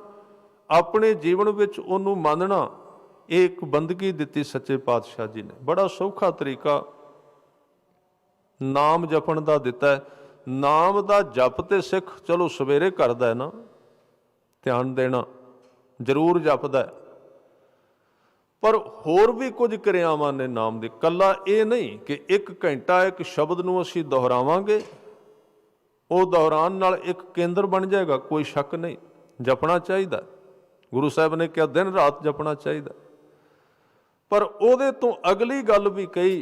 ਆਪਣੇ ਜੀਵਨ ਵਿੱਚ ਉਹਨੂੰ ਮੰਨਣਾ, ਇਹ ਇੱਕ ਬੰਦਗੀ ਦਿੱਤੀ ਸੱਚੇ ਪਾਤਸ਼ਾਹ ਜੀ ਨੇ। ਬੜਾ ਸੌਖਾ ਤਰੀਕਾ ਨਾਮ ਜਪਣ ਦਾ ਦਿੱਤਾ ਨਾਮ ਦਾ ਜਪ ਤੇ ਸਿੱਖ ਚਲੋ ਸਵੇਰੇ ਕਰਦਾ ਹੈ ਨਾ, ਧਿਆਨ ਦੇਣਾ, ਜ਼ਰੂਰ ਜਪਦਾ ਹੈ। ਪਰ ਹੋਰ ਵੀ ਕੁਝ ਕਿਰਿਆਵਾਂ ਨੇ ਨਾਮ ਦੇ। ਕੱਲਾ ਇਹ ਨਹੀਂ ਕਿ ਇੱਕ ਘੰਟਾ, ਇੱਕ ਸ਼ਬਦ ਨੂੰ ਅਸੀਂ ਦੁਹਰਾਵਾਂਗੇ, ਉਹ ਦੁਹਰਾਨ ਨਾਲ ਇੱਕ ਕੇਂਦਰ ਬਣ ਜਾਏਗਾ, ਕੋਈ ਸ਼ੱਕ ਨਹੀਂ, ਜਪਣਾ ਚਾਹੀਦਾ। ਗੁਰੂ ਸਾਹਿਬ ਨੇ ਕਿਹਾ, ਦਿਨ ਰਾਤ ਜਪਣਾ ਚਾਹੀਦਾ। ਪਰ ਉਹਦੇ ਤੋਂ ਅਗਲੀ ਗੱਲ ਵੀ ਕਹੀ,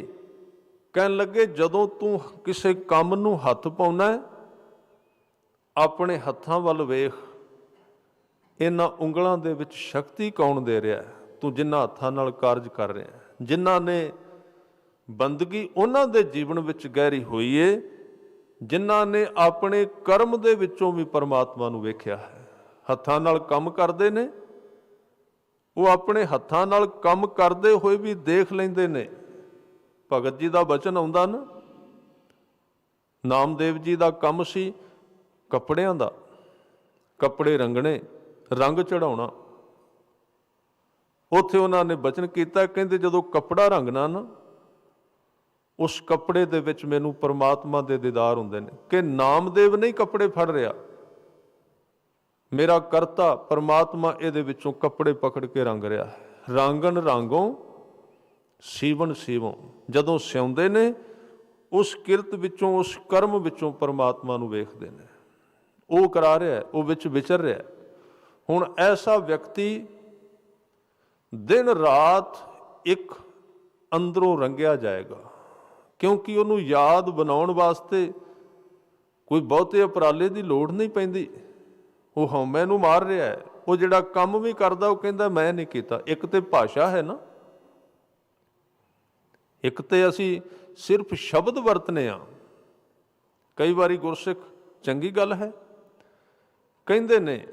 ਕਹਿਣ ਲੱਗੇ, ਜਦੋਂ ਤੂੰ ਕਿਸੇ ਕੰਮ ਨੂੰ ਹੱਥ ਪਾਉਣਾ ਹੈ, ਆਪਣੇ ਹੱਥਾਂ ਵੱਲ ਵੇਖ, ਇਹਨਾਂ ਉਂਗਲਾਂ ਦੇ ਵਿੱਚ ਸ਼ਕਤੀ ਕੌਣ ਦੇ ਰਿਹਾ ਹੈ? ਤੂੰ ਜਿਨ੍ਹਾਂ ਹੱਥਾਂ ਨਾਲ ਕਾਰਜ ਕਰ ਰਿਹਾ ਜਿਨ੍ਹਾਂ ਨੇ ਬੰਦਗੀ ਉਹਨਾਂ ਦੇ ਜੀਵਨ ਵਿੱਚ ਗਹਿਰੀ ਹੋਈ ਏ ਜਿਨ੍ਹਾਂ ਨੇ ਆਪਣੇ ਕਰਮ ਦੇ ਵਿੱਚੋਂ ਵੀ ਪਰਮਾਤਮਾ ਨੂੰ ਵੇਖਿਆ ਹੈ। ਹੱਥਾਂ ਨਾਲ ਕੰਮ ਕਰਦੇ ਨੇ, ਉਹ ਆਪਣੇ ਹੱਥਾਂ ਨਾਲ ਕੰਮ ਕਰਦੇ ਹੋਏ ਵੀ ਦੇਖ ਲੈਂਦੇ ਨੇ। ਭਗਤ ਜੀ ਦਾ ਬਚਨ ਆਉਂਦਾ ਨਾ, ਨਾਮਦੇਵ ਜੀ ਦਾ ਕੰਮ ਸੀ ਕੱਪੜਿਆਂ ਦਾ, ਕੱਪੜੇ ਰੰਗਣੇ, ਰੰਗ ਚੜਾਉਣਾ ਉੱਥੇ ਉਹਨਾਂ ਨੇ ਬਚਨ ਕੀਤਾ, ਕਹਿੰਦੇ ਜਦੋਂ ਕੱਪੜਾ ਰੰਗਣਾ ਨਾ, ਉਸ ਕੱਪੜੇ ਦੇ ਵਿੱਚ ਮੈਨੂੰ ਪਰਮਾਤਮਾ ਦੇ ਦੀਦਾਰ ਹੁੰਦੇ ਨੇ। ਕਿ ਨਾਮਦੇਵ ਨਹੀਂ ਕੱਪੜੇ ਫੜ ਰਿਹਾ। ਮੇਰਾ ਕਰਤਾ ਪਰਮਾਤਮਾ ਇਹਦੇ ਵਿੱਚੋਂ ਕੱਪੜੇ ਪਕੜ ਕੇ ਰੰਗ ਰਿਹਾ। ਹੈ ਰੰਗਨ ਰੰਗੋਂ ਸੀਵਨ ਸੀਵੋਂ। ਜਦੋਂ ਸਿਉਂਦੇ ਨੇ, ਉਸ ਕਿਰਤ ਵਿੱਚੋਂ, ਉਸ ਕਰਮ ਵਿੱਚੋਂ ਪਰਮਾਤਮਾ ਨੂੰ ਵੇਖਦੇ ਨੇ। ਉਹ ਕਰਾ ਰਿਹਾ, ਉਹ ਵਿੱਚ ਵਿਚਰ ਰਿਹਾ। ਹੁਣ ਐਸਾ ਵਿਅਕਤੀ ਦਿਨ ਰਾਤ ਇੱਕ ਅੰਦਰੋਂ ਰੰਗਿਆ ਜਾਏਗਾ, ਕਿਉਂਕਿ ਉਹਨੂੰ ਯਾਦ ਬਣਾਉਣ ਵਾਸਤੇ ਕੋਈ ਬਹੁਤੇ ਉਪਰਾਲੇ ਦੀ ਲੋੜ ਨਹੀਂ ਪੈਂਦੀ। ਉਹ ਹਉਮੈ ਨੂੰ ਮਾਰ ਰਿਹਾ ਹੈ। ਉਹ ਜਿਹੜਾ ਕੰਮ ਵੀ ਕਰਦਾ, ਉਹ ਕਹਿੰਦਾ, ਮੈਂ ਨਹੀਂ ਕੀਤਾ। ਇੱਕ ਤੇ ਭਾਸ਼ਾ ਹੈ ਨਾ। ਇੱਕ ਤੇ ਅਸੀਂ ਸਿਰਫ ਸ਼ਬਦ ਵਰਤਨੇ ਆ। ਕਈ ਵਾਰੀ ਗੁਰਸਿੱਖ ਚੰਗੀ ਗੱਲ ਹੈ। ਕਹਿੰਦੇ ਨੇ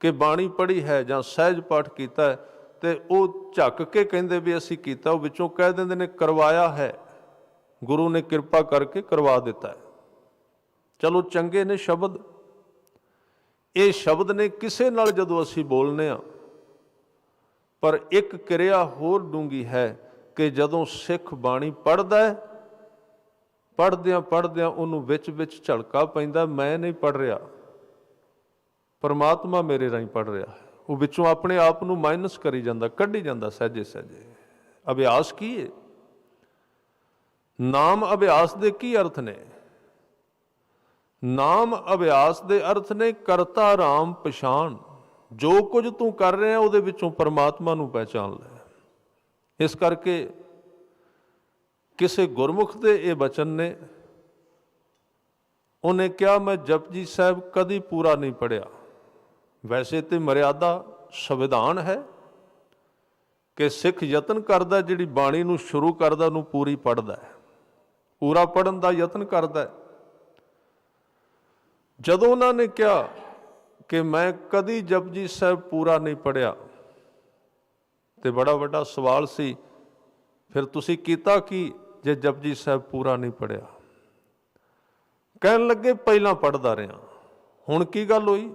ਕਿ ਬਾਣੀ ਪੜ੍ਹੀ ਹੈ ਜਾਂ ਸਹਿਜ ਪਾਠ ਕੀਤਾ ਹੈ, ਤੇ ਉਹ ਝੱਕ ਕੇ ਕਹਿੰਦੇ ਵੀ ਅਸੀਂ ਕੀਤਾ, ਉਹ ਵਿੱਚੋਂ ਕਹਿ ਦਿੰਦੇ ਨੇ, ਕਰਵਾਇਆ ਹੈ। ਗੁਰੂ ਨੇ ਕਿਰਪਾ ਕਰਕੇ ਕਰਵਾ ਦਿੱਤਾ ਹੈ। ਚਲੋ ਚੰਗੇ ਨੇ ਸ਼ਬਦ। ਇਹ ਸ਼ਬਦ ਨੇ ਕਿਸੇ ਨਾਲ ਜਦੋਂ ਅਸੀਂ ਬੋਲਨੇ ਆ, ਪਰ ਇੱਕ ਕਿਰਿਆ ਹੋਰ ਡੂੰਗੀ ਹੈ ਕਿ ਜਦੋਂ ਸਿੱਖ ਬਾਣੀ ਪੜ੍ਹਦਾ ਹੈ ਪੜ੍ਹਦਿਆਂ ਪੜ੍ਹਦਿਆਂ ਉਹਨੂੰ ਵਿੱਚ ਵਿੱਚ ਝਲਕਾ ਪੈਂਦਾ, ਮੈਂ ਨਹੀਂ ਪੜ੍ਹ ਰਿਹਾ। ਪਰਮਾਤਮਾ ਮੇਰੇ ਰਾਹੀਂ ਪੜ੍ਹ ਰਿਹਾ ਹੈ। ਉਹ ਵਿੱਚੋਂ ਆਪਣੇ ਆਪ ਨੂੰ ਮਾਈਨਸ ਕਰੀ ਜਾਂਦਾ, ਕੱਢੀ ਜਾਂਦਾ ਸਹਜੇ ਸਹਜੇ। ਅਭਿਆਸ ਕੀ ਹੈ ਨਾਮ ਅਭਿਆਸ ਦੇ ਕੀ ਅਰਥ ਨੇ? ਨਾਮ ਅਭਿਆਸ ਦੇ ਅਰਥ ਨੇ ਕਰਤਾ ਰਾਮ ਪਛਾਣ। ਜੋ ਕੁਝ ਤੂੰ ਕਰ ਰਿਹਾ, ਉਹਦੇ ਵਿੱਚੋਂ ਪਰਮਾਤਮਾ ਨੂੰ ਪਹਿਚਾਨ ਲੈ। ਇਸ ਕਰਕੇ ਕਿਸੇ ਗੁਰਮੁਖ ਦੇ ਇਹ ਬਚਨ ਨੇ, ਉਹਨੇ ਕਿਹਾ, ਮੈਂ ਜਪਜੀ ਸਾਹਿਬ ਕਦੀ ਪੂਰਾ ਨਹੀਂ ਪੜਿਆ ਵੈਸੇ ਤੇ ਮਰਿਆਦਾ ਸੰਵਿਧਾਨ ਹੈ ਕਿ ਸਿੱਖ ਯਤਨ ਕਰਦਾ ਜਿਹੜੀ ਬਾਣੀ ਨੂੰ ਸ਼ੁਰੂ ਕਰਦਾ ਉਹਨੂੰ ਪੂਰੀ ਪੜਦਾ ਹੈ। ਪੂਰਾ ਪੜਨ ਦਾ ਯਤਨ ਕਰਦਾ ਹੈ। ਜਦੋਂ ਉਹਨਾਂ ਨੇ ਕਿਹਾ ਕਿ ਮੈਂ ਕਦੀ ਜਪਜੀ ਸਾਹਿਬ ਪੂਰਾ ਨਹੀਂ ਪੜਿਆ ਤੇ ਬੜਾ ਵੱਡਾ ਸਵਾਲ ਸੀ, ਫਿਰ ਤੁਸੀਂ ਕੀਤਾ ਕੀ ਜੇ ਜਪਜੀ ਸਾਹਿਬ ਪੂਰਾ ਨਹੀਂ ਪੜਿਆ ਕਹਿਣ ਲੱਗੇ, ਪਹਿਲਾਂ ਪੜਦਾ ਰਿਹਾ। ਹੁਣ ਕੀ ਗੱਲ ਹੋਈ?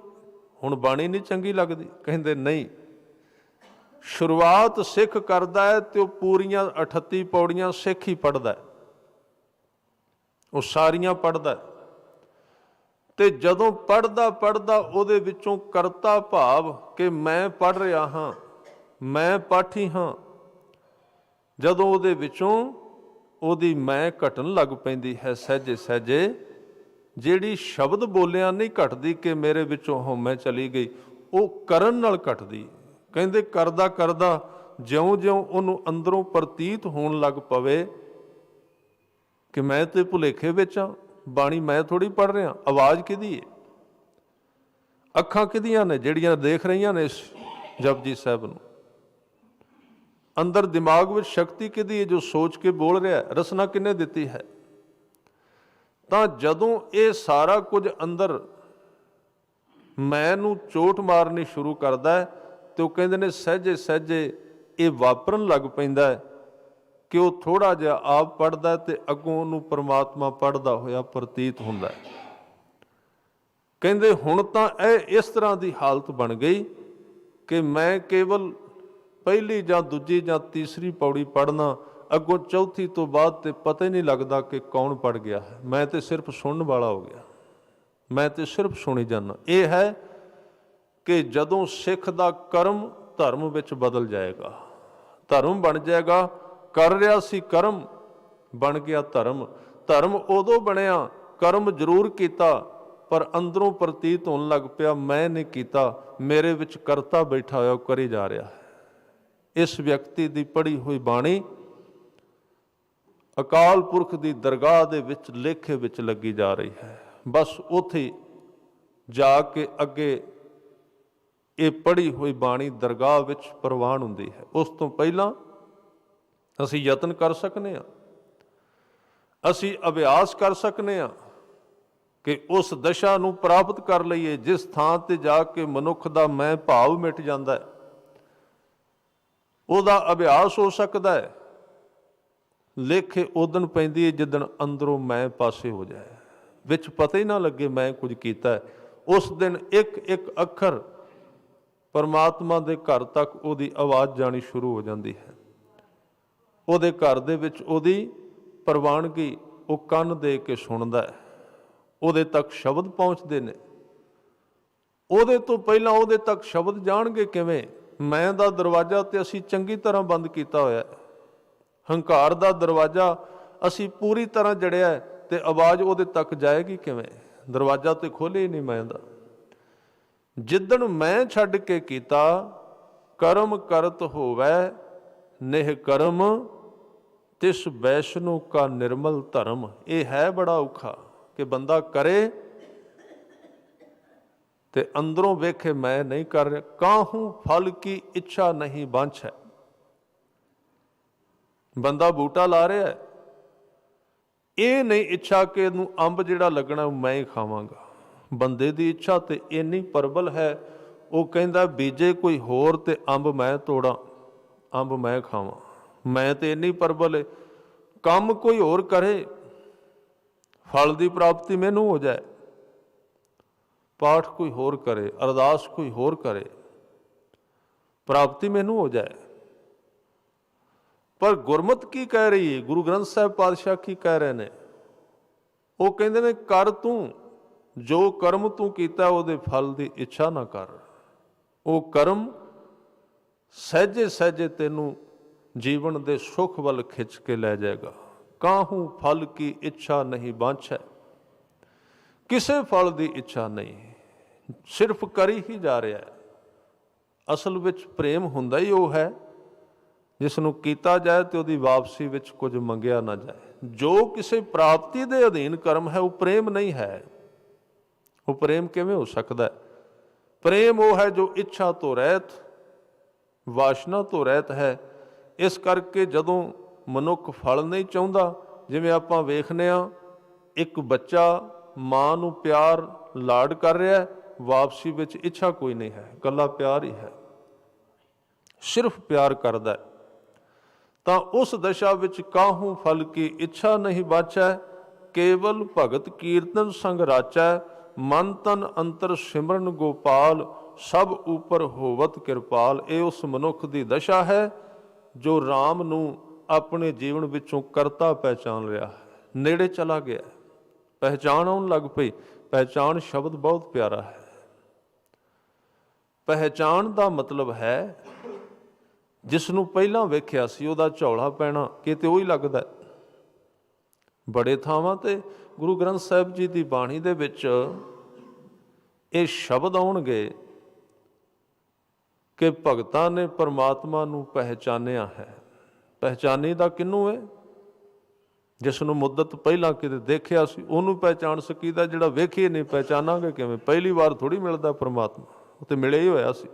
ਹੁਣ ਬਾਣੀ ਨਹੀਂ ਚੰਗੀ ਲੱਗਦੀ। ਕਹਿੰਦੇ ਨਹੀਂ। ਸ਼ੁਰੂਆਤ ਸਿੱਖ ਕਰਦਾ ਹੈ ਤੇ ਉਹ ਪੂਰੀਆਂ 38 ਪੌੜੀਆਂ ਸਿੱਖ ਹੀ ਪੜਦਾ ਹੈ। ਉਹ ਸਾਰੀਆਂ ਪੜਦਾ ਹੈ। ਤੇ ਜਦੋਂ ਪੜਦਾ ਪੜਦਾ ਉਹਦੇ ਵਿੱਚੋਂ ਕਰਤਾ ਭਾਵ ਕਿ ਮੈਂ ਪੜ ਰਿਹਾ ਹਾਂ, ਮੈਂ ਪਾਠੀ ਹਾਂ। ਜਦੋਂ ਉਹਦੇ ਵਿੱਚੋਂ ਉਹਦੀ ਮੈਂ ਘਟਣ ਲੱਗ ਪੈਂਦੀ ਹੈ ਸਹਜੇ ਸਹਜੇ ਜਿਹੜੀ ਸ਼ਬਦ ਬੋਲਿਆ ਨਹੀਂ ਘਟਦੀ ਕਿ ਮੇਰੇ ਵਿੱਚੋਂ ਹਉਮੈ ਚਲੀ ਗਈ, ਉਹ ਕਰਨ ਨਾਲ ਘਟਦੀ। ਕਹਿੰਦੇ ਕਰਦਾ ਕਰਦਾ ਜਿਉਂ-ਜਿਉਂ ਉਹਨੂੰ ਅੰਦਰੋਂ ਪ੍ਰਤੀਤ ਹੋਣ ਲੱਗ ਪਵੇ ਕਿ ਮੈਂ ਤੇ ਭੁਲੇਖੇ ਵਿੱਚ ਆ, ਬਾਣੀ ਮੈਂ ਥੋੜੀ ਪੜ ਰਿਹਾ, ਆਵਾਜ਼ ਕਿਹਦੀ ਹੈ ਅੱਖਾਂ ਕਿਹਦੀਆਂ ਨੇ ਜਿਹੜੀਆਂ ਦੇਖ ਰਹੀਆਂ ਨੇ ਇਸ ਜਪਜੀ ਸਾਹਿਬ ਨੂੰ? ਅੰਦਰ ਦਿਮਾਗ ਵਿੱਚ ਸ਼ਕਤੀ ਕਿਹਦੀ ਹੈ ਜੋ ਸੋਚ ਕੇ ਬੋਲ ਰਿਹਾ ਰਸਨਾ ਕਿੰਨੇ ਦਿੱਤੀ ਹੈ? ਤਾਂ ਜਦੋਂ ਇਹ ਸਾਰਾ ਕੁਝ ਅੰਦਰ ਮੈਂ ਨੂੰ ਚੋਟ ਮਾਰਨੀ ਸ਼ੁਰੂ ਕਰਦਾ ਹੈ ਤੇ ਉਹ ਕਹਿੰਦੇ ਨੇ, ਸਹਜੇ ਸਹਜੇ ਇਹ ਵਾਪਰਨ ਲੱਗ ਪੈਂਦਾ ਹੈ ਕਿ ਉਹ ਥੋੜਾ ਜਿਹਾ ਆਪ ਪੜਦਾ ਤੇ ਅੱਗੋਂ ਉਹਨੂੰ ਪਰਮਾਤਮਾ ਪੜਦਾ ਹੋਇਆ ਪ੍ਰਤੀਤ ਹੁੰਦਾ ਹੈ। ਕਹਿੰਦੇ, ਹੁਣ ਤਾਂ ਇਹ ਇਸ ਤਰ੍ਹਾਂ ਦੀ ਹਾਲਤ ਬਣ ਗਈ ਕਿ ਮੈਂ ਕੇਵਲ ਪਹਿਲੀ ਜਾਂ ਦੂਜੀ ਜਾਂ ਤੀਸਰੀ ਪੌੜੀ ਪੜਨਾ ਅੱਗੋਂ ਚੌਥੀ ਤੋਂ ਬਾਅਦ ਤੇ ਪਤਾ ਹੀ ਨਹੀਂ ਲੱਗਦਾ ਕਿ ਕੌਣ ਪੜ ਗਿਆ ਹੈ। ਮੈਂ ਤੇ ਸਿਰਫ ਸੁਣਨ ਵਾਲਾ ਹੋ ਗਿਆ। ਮੈਂ ਤੇ ਸਿਰਫ ਸੁਣੀ ਜਾਂਦਾ। ਇਹ ਹੈ ਕਿ ਜਦੋਂ ਸਿੱਖ ਦਾ ਕਰਮ ਧਰਮ ਵਿੱਚ ਬਦਲ ਜਾਏਗਾ, ਧਰਮ ਬਣ ਜਾਏਗਾ, ਕਰ ਰਿਹਾ ਸੀ ਕਰਮ, ਬਣ ਗਿਆ ਧਰਮ। ਧਰਮ ਉਦੋਂ ਬਣਿਆ, ਕਰਮ ਜ਼ਰੂਰ ਕੀਤਾ, ਪਰ ਅੰਦਰੋਂ ਪ੍ਰਤੀਤ ਹੋਣ ਲੱਗ ਪਿਆ, ਮੈਂ ਨਹੀਂ ਕੀਤਾ, ਮੇਰੇ ਵਿੱਚ ਕਰਤਾ ਬੈਠਾ ਹੋਇਆ ਉਹ ਕਰੀ ਜਾ ਰਿਹਾ ਹੈ। ਇਸ ਵਿਅਕਤੀ ਦੀ ਪੜ੍ਹੀ ਹੋਈ ਬਾਣੀ ਅਕਾਲ ਪੁਰਖ ਦੀ ਦਰਗਾਹ ਦੇ ਵਿੱਚ ਲੇਖੇ ਵਿੱਚ ਲੱਗੀ ਜਾ ਰਹੀ ਹੈ। ਬਸ ਉਥੇ ਜਾ ਕੇ ਅੱਗੇ ਇਹ ਪੜ੍ਹੀ ਹੋਈ ਬਾਣੀ ਦਰਗਾਹ ਵਿੱਚ ਪ੍ਰਵਾਨ ਹੁੰਦੀ ਹੈ। ਉਸ ਤੋਂ ਪਹਿਲਾਂ ਅਸੀਂ ਯਤਨ ਕਰ ਸਕਨੇ ਆ ਅਸੀਂ ਅਭਿਆਸ ਕਰ ਸਕਨੇ ਆ ਕਿ ਉਸ ਦਸ਼ਾ ਨੂੰ ਪ੍ਰਾਪਤ ਕਰ ਲਈਏ, ਜਿਸ ਥਾਂ ਤੇ ਜਾ ਕੇ ਮਨੁੱਖ ਦਾ ਮੈਂ ਭਾਵ ਮਿਟ ਜਾਂਦਾ ਹੈ। ਉਹਦਾ ਅਭਿਆਸ ਹੋ ਸਕਦਾ ਹੈ। ਲੇਖੇ ਉਦਣ ਪੈਂਦੀ ਹੈ ਜਿੱਦਣ ਅੰਦਰੋਂ ਮੈਂ ਪਾਸੇ ਹੋ ਜਾਏ। ਵਿੱਚ ਪਤਾ ਹੀ ਨਾ ਲੱਗੇ ਮੈਂ ਕੁਝ ਕੀਤਾ। ਉਸ ਦਿਨ ਇੱਕ ਇੱਕ ਅੱਖਰ ਪਰਮਾਤਮਾ ਦੇ ਘਰ ਤੱਕ ਉਹਦੀ ਆਵਾਜ਼ ਜਾਣੀ ਸ਼ੁਰੂ ਹੋ ਜਾਂਦੀ ਹੈ। ਉਹਦੇ ਘਰ ਦੇ ਵਿੱਚ ਉਹਦੀ ਪ੍ਰਵਾਨਗੀ ਉਹ ਕੰਨ ਦੇ ਕੇ ਸੁਣਦਾ ਹੈ। ਉਹਦੇ ਤੱਕ ਸ਼ਬਦ ਪਹੁੰਚਦੇ ਨੇ। ਉਹਦੇ ਤੋਂ ਪਹਿਲਾਂ ਉਹਦੇ ਤੱਕ ਸ਼ਬਦ ਜਾਣਗੇ ਕਿਵੇਂ? ਮੈਂ ਦਾ ਦਰਵਾਜ਼ਾ ਤੇ ਅਸੀਂ ਚੰਗੀ ਤਰ੍ਹਾਂ ਬੰਦ ਕੀਤਾ ਹੋਇਆ ਹੈ। ਹੰਕਾਰ ਦਾ ਦਰਵਾਜ਼ਾ ਅਸੀਂ ਪੂਰੀ ਤਰ੍ਹਾਂ ਜੜਿਆ ਹੈ ਤੇ ਆਵਾਜ਼ ਉਹਦੇ ਤੱਕ ਜਾਏਗੀ ਕਿਵੇਂ? ਦਰਵਾਜ਼ਾ ਤੇ ਖੋਲੇ ਹੀ ਨਹੀਂ ਮੈਂ ਦਾ ਜਿੱਦਣ ਮੈਂ ਛੱਡ ਕੇ ਕੀਤਾ, ਕਰਮ ਕਰਤ ਹੋਵੇ, ਨਿਹ ਕਰਮ, ਤਿਸ ਵੈਸ਼ਨੂ ਕਾ ਨਿਰਮਲ ਧਰਮ। ਇਹ ਹੈ ਬੜਾ ਔਖਾ ਕਿ ਬੰਦਾ ਕਰੇ ਤੇ ਅੰਦਰੋਂ ਵੇਖੇ ਮੈਂ ਨਹੀਂ ਕਰ ਰਿਹਾ। ਕਾਹੂ ਫਲ ਕੀ ਇੱਛਾ ਨਹੀਂ ਬੰਛ ਹੈ ਬੰਦਾ ਬੂਟਾ ਲਾ ਰਿਹਾ ਹੈ। ਇਹ ਨਹੀਂ ਇੱਛਾ ਕਿ ਇਹਨੂੰ ਅੰਬ ਜਿਹੜਾ ਲੱਗਣਾ ਉਹ ਮੈਂ ਹੀ ਖਾਵਾਂਗਾ। ਬੰਦੇ ਦੀ ਇੱਛਾ ਤੇ ਇੰਨੀ ਪ੍ਰਬਲ ਹੈ, ਉਹ ਕਹਿੰਦਾ ਬੀਜੇ ਕੋਈ ਹੋਰ ਤੇ ਅੰਬ ਮੈਂ ਤੋੜਾਂ, ਅੰਬ ਮੈਂ ਖਾਵਾਂ। ਮੈਂ ਤੇ ਇੰਨੀ ਪ੍ਰਬਲ ਹੈ ਕੰਮ ਕੋਈ ਹੋਰ ਕਰੇ, ਫਲ ਦੀ ਪ੍ਰਾਪਤੀ ਮੈਨੂੰ ਹੋ ਜਾਏ। ਪਾਠ ਕੋਈ ਹੋਰ ਕਰੇ, ਅਰਦਾਸ ਕੋਈ ਹੋਰ ਕਰੇ, ਪ੍ਰਾਪਤੀ ਮੈਨੂੰ ਹੋ ਜਾਏ। ਪਰ ਗੁਰਮਤ ਕੀ ਕਹਿ ਰਹੀ ਹੈ ਗੁਰੂ ਗ੍ਰੰਥ ਸਾਹਿਬ ਪਾਤਸ਼ਾਹ ਕੀ ਕਹਿ ਰਹੇ ਨੇ? ਉਹ ਕਹਿੰਦੇ ਨੇ, ਕਰ ਤੂੰ, ਜੋ ਕਰਮ ਤੂੰ ਕੀਤਾ, ਉਹਦੇ ਫਲ ਦੀ ਇੱਛਾ ਨਾ ਕਰ। ਉਹ ਕਰਮ ਸਹਜੇ ਸਹਜੇ ਤੈਨੂੰ ਜੀਵਨ ਦੇ ਸੁਖ ਵੱਲ ਖਿੱਚ ਕੇ ਲੈ ਜਾਏਗਾ। ਕਾਹੂ ਫਲ ਕੀ ਇੱਛਾ ਨਹੀਂ ਬਾਂਛੈ ਕਿਸੇ ਫਲ ਦੀ ਇੱਛਾ ਨਹੀਂ। ਸਿਰਫ ਕਰੀ ਹੀ ਜਾ ਰਿਹਾ। ਹੈ ਅਸਲ ਵਿੱਚ ਪ੍ਰੇਮ ਹੁੰਦਾ ਹੀ ਉਹ ਹੈ। ਜਿਸ ਨੂੰ ਕੀਤਾ ਜਾਏ ਤੇ ਉਹਦੀ ਵਾਪਸੀ ਵਿੱਚ ਕੁਝ ਮੰਗਿਆ ਨਾ ਜਾਏ। ਜੋ ਕਿਸੇ ਪ੍ਰਾਪਤੀ ਦੇ ਅਧੀਨ ਕਰਮ ਹੈ, ਉਹ ਪ੍ਰੇਮ ਨਹੀਂ ਹੈ। ਉਹ ਪ੍ਰੇਮ ਕਿਵੇਂ ਹੋ ਸਕਦਾ ਹੈ? ਪ੍ਰੇਮ ਉਹ ਹੈ ਜੋ ਇੱਛਾ ਤੋਂ ਰਹਿਤ, ਵਾਸ਼ਨਾ ਤੋਂ ਰਹਿਤ ਹੈ। ਇਸ ਕਰਕੇ ਜਦੋਂ ਮਨੁੱਖ ਫਲ ਨਹੀਂ ਚਾਹੁੰਦਾ, ਜਿਵੇਂ ਆਪਾਂ ਵੇਖਨੇ ਆ ਇੱਕ ਬੱਚਾ ਮਾਂ ਨੂੰ ਪਿਆਰ, ਲਾਡ ਕਰ ਰਿਹਾ ਹੈ, ਵਾਪਸੀ ਵਿੱਚ ਇੱਛਾ ਕੋਈ ਨਹੀਂ ਹੈ। ਕੱਲਾ ਪਿਆਰ ਹੀ ਹੈ। ਸਿਰਫ ਪਿਆਰ ਕਰਦਾ ਹੈ। ਤਾਂ ਉਸ ਦਸ਼ਾ ਵਿੱਚ ਕਾਹੂ ਫਲ ਕੀ ਇੱਛਾ ਨਹੀਂ ਬਾਚੈ? ਕੇਵਲ ਭਗਤ ਕੀਰਤਨ ਸੰਗ ਰਾਚੈ। ਮਨ ਤਨ ਅੰਤਰ ਸਿਮਰਨ ਗੋਪਾਲ, ਸਭ ਉਪਰ ਹੋਵਤ ਕਿਰਪਾਲ। ਇਹ ਉਸ ਮਨੁੱਖ ਦੀ ਦਸ਼ਾ ਹੈ, ਜੋ RAM ਨੂੰ ਆਪਣੇ ਜੀਵਨ ਵਿੱਚੋਂ ਕਰਤਾ ਪਹਿਚਾਨ ਰਿਹਾ ਹੈ। ਨੇੜੇ ਚਲਾ ਗਿਆ। ਪਹਿਚਾਨ ਆਉਣ ਲੱਗ ਪਈ। ਪਹਿਚਾਨ ਸ਼ਬਦ ਬਹੁਤ ਪਿਆਰਾ ਹੈ। ਪਹਿਚਾਨ ਦਾ ਮਤਲਬ ਹੈ ਜਿਸ ਨੂੰ ਪਹਿਲਾਂ ਵੇਖਿਆ ਸੀ, ਉਹਦਾ ਝੌਲਾ ਪੈਣਾ ਕਿਤੇ ਉਹ ਹੀ ਲੱਗਦਾ ਬੜੇ ਥਾਵਾਂ ਤੇ ਗੁਰੂ ਗ੍ਰੰਥ ਸਾਹਿਬ ਜੀ ਦੀ ਬਾਣੀ ਦੇ ਵਿੱਚ ਇਹ ਸ਼ਬਦ ਆਉਣਗੇ ਕਿ ਭਗਤਾਂ ਨੇ ਪਰਮਾਤਮਾ ਨੂੰ ਪਹਿਚਾਨਿਆ ਹੈ। ਪਹਿਚਾਨੀ ਦਾ ਕਿਹਨੂੰ ਹੈ? ਜਿਸ ਨੂੰ ਮੁੱਦਤ ਪਹਿਲਾਂ ਕਿਤੇ ਦੇਖਿਆ ਸੀ, ਉਹਨੂੰ ਪਹਿਚਾਨ ਸਕੀਦਾ, ਜਿਹੜਾ ਵੇਖੀ ਨਹੀਂ, ਪਹਿਚਾਨਾਂਗੇ ਕਿਵੇਂ? ਪਹਿਲੀ ਵਾਰ ਥੋੜੀ ਮਿਲਦਾ ਪਰਮਾਤਮਾ, ਉਹ ਤੇ ਮਿਲੇ ਹੀ ਹੋਇਆ ਸੀ।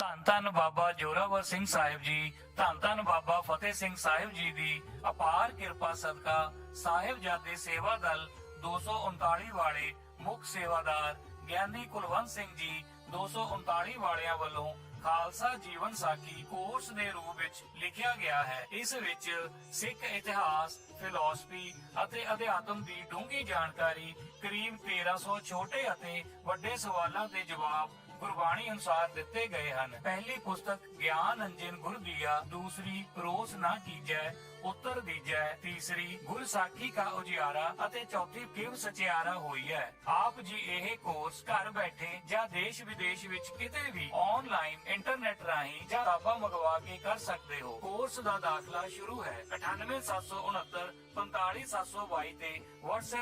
ਧੰਨ ਧੰਨ ਬਾਬਾ ਜੋਰਾਵਰ ਸਿੰਘ ਸਾਹਿਬ ਜੀ, ਧੰਨ ਧੰਨ ਬਾਬਾ ਫਤਿਹ ਸਿੰਘ ਸਾਹਿਬ ਜੀ ਦੀ ਅਪਾਰ ਕਿਰਪਾ ਸਦਕਾ ਸਾਹਿਬਜ਼ਾਦੇ ਸੇਵਾ ਦਲ 239 ਵਾਲੇ ਮੁੱਖ ਸੇਵਾਦਾਰ ਗਿਆਨੀ ਕੁਲਵੰਤ ਸਿੰਘ ਜੀ 239 ਵਾਲਿਆਂ ਵੱਲੋਂ ਖਾਲਸਾ ਜੀਵਨ ਸਾਖੀ ਕੋਰਸ ਦੇ ਰੂਪ ਵਿੱਚ ਲਿਖਿਆ ਗਿਆ ਹੈ। ਇਸ ਵਿੱਚ ਸਿੱਖ ਇਤਿਹਾਸ ਫਿਲਾਸਫੀ ਅਤੇ ਅਧਿਆਤਮ ਦੀ ਡੂੰਘੀ ਜਾਣਕਾਰੀ ਕਰੀਬ 1300 ਛੋਟੇ ਅਤੇ ਵੱਡੇ ਸਵਾਲਾਂ ਦੇ ਜਵਾਬ ਗੁਰਬਾਣੀ ਅਨੁਸਾਰ ਦਿੱਤੇ ਗਏ ਹਨ। ਪਹਿਲੀ ਪੁਸਤਕ ਗਿਆਨ ਅੰਜਨ ਗੁਰ ਦੀਆ ਦੂਸਰੀ ਰੋਸ ਨਾ ਕੀਜੈ, ਉੱਤਰ ਦੀਜੈ, ਤੀਸਰੀ ਗੁਰ ਸਾਖੀ ਕਾ ਉਜਿਆਰਾ ਅਤੇ ਚੌਥੀ ਕਿਵ ਸਚਿਆਰਾ ਹੋਈ ਹੈ ਆਪ ਜੀ ਇਹ ਕੋਰਸ ਘਰ ਬੈਠੇ ਜਾਂ ਦੇਸ਼ ਵਿਦੇਸ਼ ਵਿੱਚ ਕਿਤੇ ਵੀ ਆਨਲਾਈਨ ਇੰਟਰਨੈਟ ਰਾਹੀਂ ਜਾਂ ਕਿਤਾਬਾਂ ਮੰਗਵਾ ਕੇ ਕਰ ਸਕਦੇ ਹੋ। ਕੋਰਸ ਦਾ ਦਾਖਲਾ ਸ਼ੁਰੂ ਹੈ 98769 45722 ਤੇ WhatsApp